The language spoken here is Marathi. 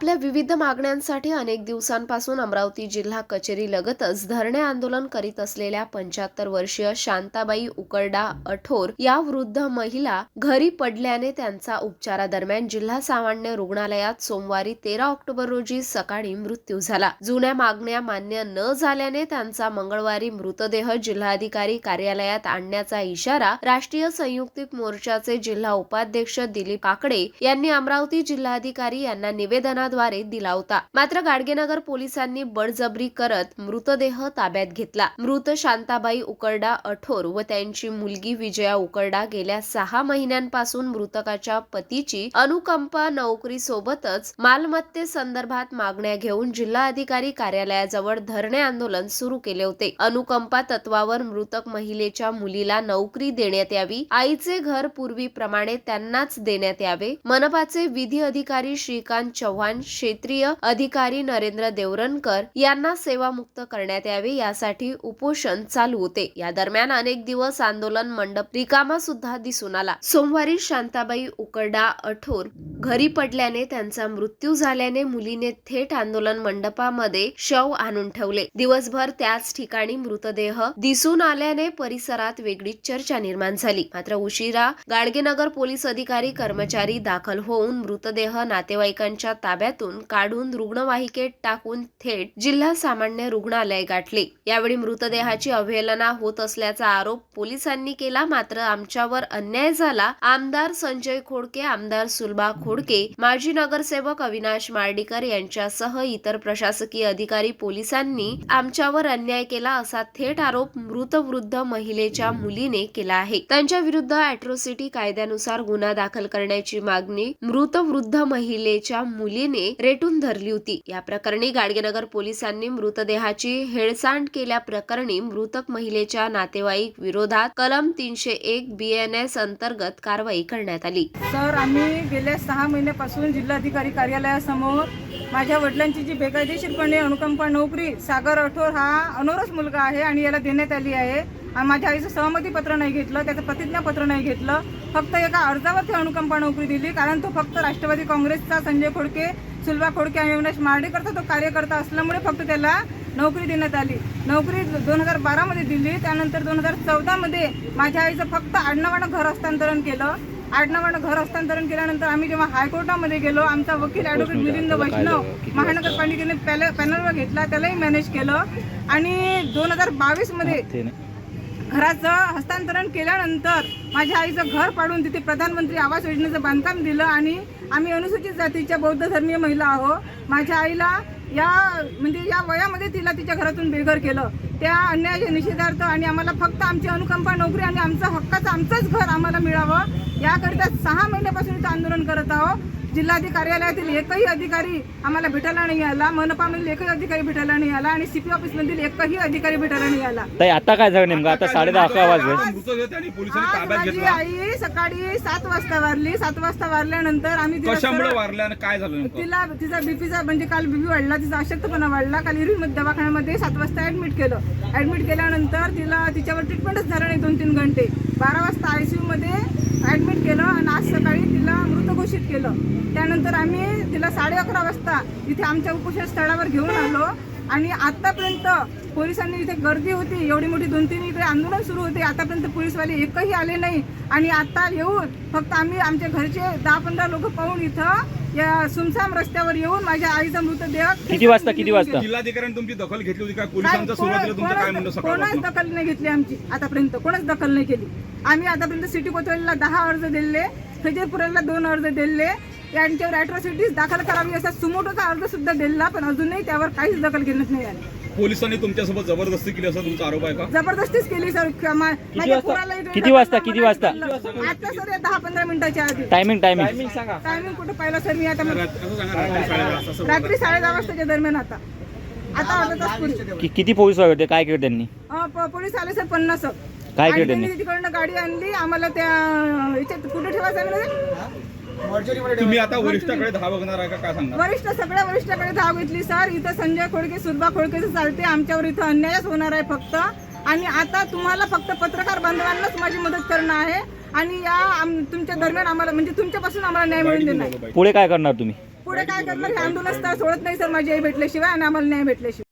आपल्या विविध मागण्यांसाठी अनेक दिवसांपासून अमरावती जिल्हा कचेरी लगतच धरणे आंदोलन करीत असलेल्या पंच्याहत्तर वर्षीय शांताबाई उकरडा अठोर या वृद्ध महिला घरी पडल्याने त्यांचा उपचारादरम्यान जिल्हा सामान्य रुग्णालयात सोमवारी तेरा ऑक्टोबर रोजी सकाळी मृत्यू झाला. जुन्या मागण्या मान्य न झाल्याने त्यांचा मंगळवारी मृतदेह जिल्हाधिकारी कार्यालयात आणण्याचा इशारा राष्ट्रीय संयुक्तिक मोर्चाचे जिल्हा उपाध्यक्ष दिलीप आकडे यांनी अमरावती जिल्हाधिकारी यांना पत्राद्वारे दिला होता. मात्र गाडगेनगर पोलिसांनी बळजबरी करत मृतदेह ताब्यात घेतला. मृत शांताबाई उकरडा अठोर व त्यांची मुलगी विजया उकरडा गेल्या सहा महिन्यांपासून मृतकाच्या पतीची अनुकंपा नोकरी सोबतच मालमत्तेसंदर्भात मागण्या घेऊन जिल्हाधिकारी कार्यालयाजवळ धरणे आंदोलन सुरू केले होते. अनुकंपा तत्वावर मृतक महिलेच्या मुलीला नोकरी देण्यात यावी आईचे घर पूर्वीप्रमाणे त्यांनाच देण्यात यावे मनपाचे विधी अधिकारी श्रीकांत चव्हाण क्षेत्रीय अधिकारी नरेंद्र देवरणकर यांना सेवामुक्त करण्यात यावे यासाठी उपोषण चालू होते. या दरम्यान अनेक दिवस आंदोलन मंडप रिकामा सुद्धा दिसून आला. सोमवारी शांताबाई उकरडा अठोर घरी पडल्याने त्यांचा मृत्यू झाल्याने मुलीने थेट आंदोलन मंडपामध्ये शव आणून ठेवले. दिवसभर त्याच ठिकाणी मृतदेह दिसून आल्याने परिसरात वेगळी चर्चा निर्माण झाली. मात्र उशिरा गाडगेनगर पोलीस अधिकारी कर्मचारी दाखल होऊन मृतदेह नातेवाईकांच्या रुग्णालयातून काढून रुग्णवाहिकेत टाकून थेट जिल्हा सामान्य रुग्णालय गाठले. यावेळी मृतदेहाची अवहेलना होत असल्याचा आरोप पोलिसांनी केला. मात्र आमच्यावर अन्याय झाला. आमदार संजय खोडके आमदार सुलभा खोडके माजी नगरसेवक अविनाश मार्डीकर यांच्यासह इतर प्रशासकीय अधिकारी पोलिसांनी आमच्यावर अन्याय केला असा थेट आरोप मृत वृद्ध महिलेच्या मुलीने केला आहे. त्यांच्या विरुद्ध अॅट्रोसिटी कायद्यानुसार गुन्हा दाखल करण्याची मागणी मृत वृद्ध महिलेच्या मुलीने रेटून धरली होती. या प्रकरणी गाडगेनगर पोलिसांनी मृतदेहाची हेळसांड केल्या प्रकरणी मृतक महिलेच्या नातेवाईक विरोधात कलम तीनशे एक बी एन एस अंतर्गत कारवाई करण्यात आली. सर आम्ही गेल्या सहा महिन्यापासून जिल्हाधिकारी कार्यालयासमोर माझ्या वडिलांची जी बेकायदेशीरपणे अनुकंपा नोकरी सागर अठोर हा अनोरच मुलगा आहे आणि याला देण्यात आली आहे. आणि माझ्या आईचं सहमती पत्र नाही घेतलं त्याचं प्रतिज्ञापत्र नाही घेतलं. फक्त एका अर्जावरती अनुकंपा नोकरी दिली कारण तो फक्त राष्ट्रवादी काँग्रेसचा संजय खोडके सुलभा खोडके आणि अविनाश मार्डेकरचा तो कार्यकर्ता असल्यामुळे फक्त त्याला नोकरी देण्यात आली. नोकरी दोन हजार बारामध्ये दिली त्यानंतर दोन हजार चौदामध्ये माझ्या आईचं फक्त आडनावानं घर हस्तांतरण केलं. आडनावानं घर हस्तांतरण केल्यानंतर आम्ही जेव्हा हायकोर्टामध्ये गेलो आमचा वकील ॲडव्होकेट मिलिंद वैष्णव महानगरपालिकेने पॅल पॅनलवर घेतला त्यालाही मॅनेज केलं. आणि दोन हजार बावीसमध्ये घराचं हस्तांतरण केल्यानंतर माझ्या आईचं घर पाडून तिथे प्रधानमंत्री आवास योजनेचं बांधकाम दिलं आणि आम्ही अनुसूचित जातीच्या बौद्ध धर्मीय महिला आहोत. माझ्या आईला या म्हणजे या वयामध्ये तिला तिच्या घरातून बेघर केलं. त्या अन्यायाच्या निषेधार्थ आणि आम्हाला फक्त आमची अनुकंपा नोकरी आणि आमचं हक्काचं आमचंच घर आम्हाला मिळावं. याकरिता सहा महिन्यापासून इथं आंदोलन करत आहोत. जिल्हाधिकारी कार्यालयातील एकही अधिकारी आम्हाला भेटायला नाही आला मनपामधील एकही अधिकारी भेटायला नाही आला आणि सीपी ऑफिसमधील एकही अधिकारी भेटायला नाही आला. ताई आता काय झालं नेमकं? आता साडे दहा अकरा वाजले. मृतदेह त्यांनी पोलिसांनी आज ताब्यात माझी घेतला. आई सकाळी सात वाजता वारली. सात वाजता वारल्यानंतर आम्ही तिला कशामुळे सरळ- वारल्या आणि काय झालं नेमकं? तिला तिचा बीपीचा म्हणजे काल बीपी वाढला तिचा अशक्तपणा वाढला. काल इरवी दवाखान्यामध्ये सात वाजता ऍडमिट केलं. ॲडमिट केल्यानंतर तिला तिच्यावर ट्रीटमेंटच झालं नाही दोन तीन घंटे. बारा वाजता आय सी यूमध्ये ॲडमिट केलं आणि आज सकाळी तिला मृत घोषित केलं. त्यानंतर आम्ही तिला साडे अकरा वाजता इथे आमच्या उपोषण स्थळावर घेऊन आलो. आणि आतापर्यंत पोलिसांनी इथे गर्दी होती एवढी मोठी दोन तीन इकडे आंदोलन सुरू होते आतापर्यंत पोलीसवाले एकही आले नाही. आणि आता येऊन फक्त आम्ही आमच्या घरचे दहा पंधरा लोक पाहून इथं या सुमसाम रस्त्यावर येऊन माझ्या आईचा मृतदेह किती वाजता, किती वाजता? जिल्हाधिकाऱ्यांनी तुमची दखल घेतली होती का? पोलिसांचा सुरुवातीला तुमचं काय म्हणणं कोणच दखल नाही घेतली आमची आतापर्यंत कोणच दखल नाही केली. आम्ही आतापर्यंत सिटी कोतवालीला दहा अर्ज दिले खजेरपुराला दोन अर्ज दिले यांच्यावर अॅट्रॉसिटीज दाखल करावी असा सुमोटोचा अर्ज सुद्धा दिला पण अजूनही त्यावर काहीच दखल घेण्यात नाही आली. पोलिसांनी तुमच्यासोबत जबरदस्ती केली असा तुमचा आरोप आहे का? जबरदस्तीच केली सर. क- मा- माझ्या पोराला इथे किती वाजता, किती वाजता? आता सर या दहा पंधरा मिनिटाच्या आधी. टायमिंग टायमिंग टायमिंग कुठं पाहिलं सर? मी आता असं सांगा रात्री साडेदहा वाजता असं रात्री साडे दहा वाजताच्या दरम्यान आता. आता अर्धा तास पूर्वी कि- किती पोलीस होते काय केलं त्यांनी? अं, प- पोलीस आले सर पन्नास काय आणि केलं त्यांनी? त्यांनी तिकडनं गाडी आणली आम्हाला त्या याच्यात कुठे ठेवायचं आहे म्हणे? तुम्ही आता वरिष्ठाकडे धाव बघणार आहे का? काय सांगणार? वरिष्ठ सगळ्या वरिष्ठाकडे धाव घेतली सर. इथं संजय खोडके सुरभा खोडकेचं चालते आमच्यावर इथं अन्यायच होणार आहे फक्त. आणि आता तुम्हाला फक्त पत्रकार बांधवांनाच माझी मदत करणं आहे. आणि या तुमच्या दरम्यान आम्हाला म्हणजे तुमच्यापासून आम्हाला न्याय मिळून देणार. पुढे काय करणार तुम्ही? पुढे काय करणार? हे आंदोलन सोडत नाही सर माझी आई भेटल्याशिवाय. आणि आम्हाला न्याय भेटल्याशिवाय.